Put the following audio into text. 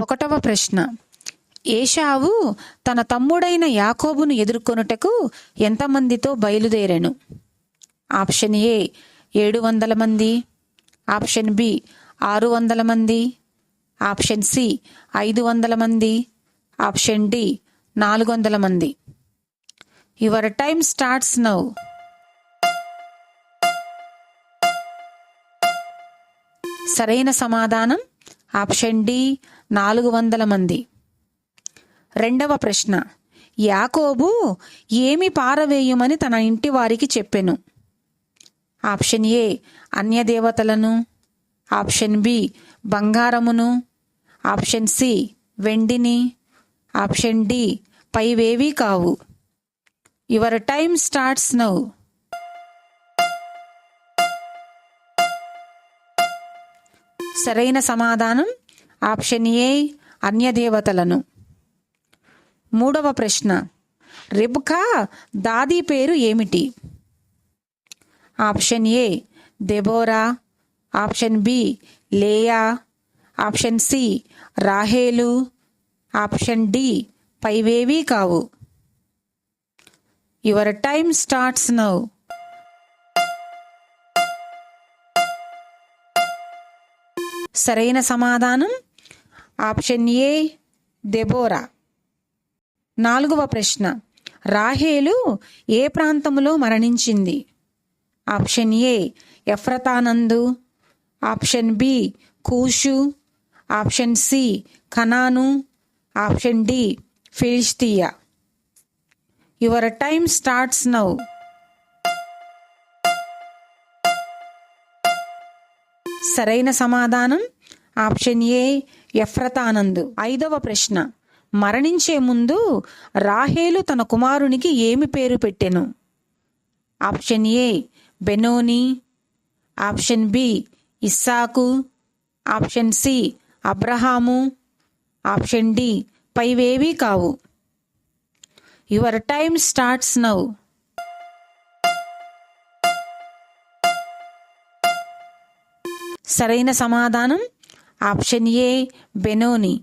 ఒకటవ ప్రశ్న. ఏషావు తన తమ్ముడైన యాకోబును ఎదుర్కొనుటకు ఎంతమందితో బయలుదేరాను? ఆప్షన్ ఏ ఏడు వందల మంది. ఆప్షన్ బి ఆరు వందల మంది. ఆప్షన్ సి ఐదు వందల మంది. ఆప్షన్ డి నాలుగు వందల మంది. Your time starts now. సరైన సమాధానం? ఆప్షన్ డి నాలుగు వందల మంది. రెండవ ప్రశ్న యాకోబు ఏమి పారవేయుమని తన ఇంటి వారికి చెప్పెను. ఆప్షన్ ఏ అన్యదేవతలను. ఆప్షన్ బి బంగారమును. ఆప్షన్ సి వెండిని. ఆప్షన్ డి పైవేవీ కావు. యువర్ టైమ్ స్టార్ట్స్ నౌ సరైన సమాధానం? ఆప్షన్ ఏ అన్యదేవతలను. మూడవ ప్రశ్న. రిబ్కా దాది పేరు ఏమిటి? Option A Deborah option B Leah. Option C రాహేలు. ఆప్షన్ డి పైవేవీ కావు. Your time starts now. సరైన సమాధానం? ఆప్షన్ ఏ దెబోరా నాలుగవ ప్రశ్న. రాహేలు ఏ ప్రాంతంలో మరణించింది? ఆప్షన్ ఏ ఎఫ్రతానందు. ఆప్షన్ బి కూషు. ఆప్షన్ సి ఖనాను option D Philistia your time starts now. సరైన సమాధానం? ఆప్షన్ ఏ ఎఫ్రతానందు. ఐదవ ప్రశ్న. మరణించే ముందు రాహేలు తన కుమారునికి ఏమి పేరు పెట్టెను? Option A Benoni. Option B Isaac. Option C అబ్రహాము. ఆప్షన్ డి పైవేవీ కావు. Your time starts now. సరైన సమాధానం ఆప్షన్ ఏ బెనోని.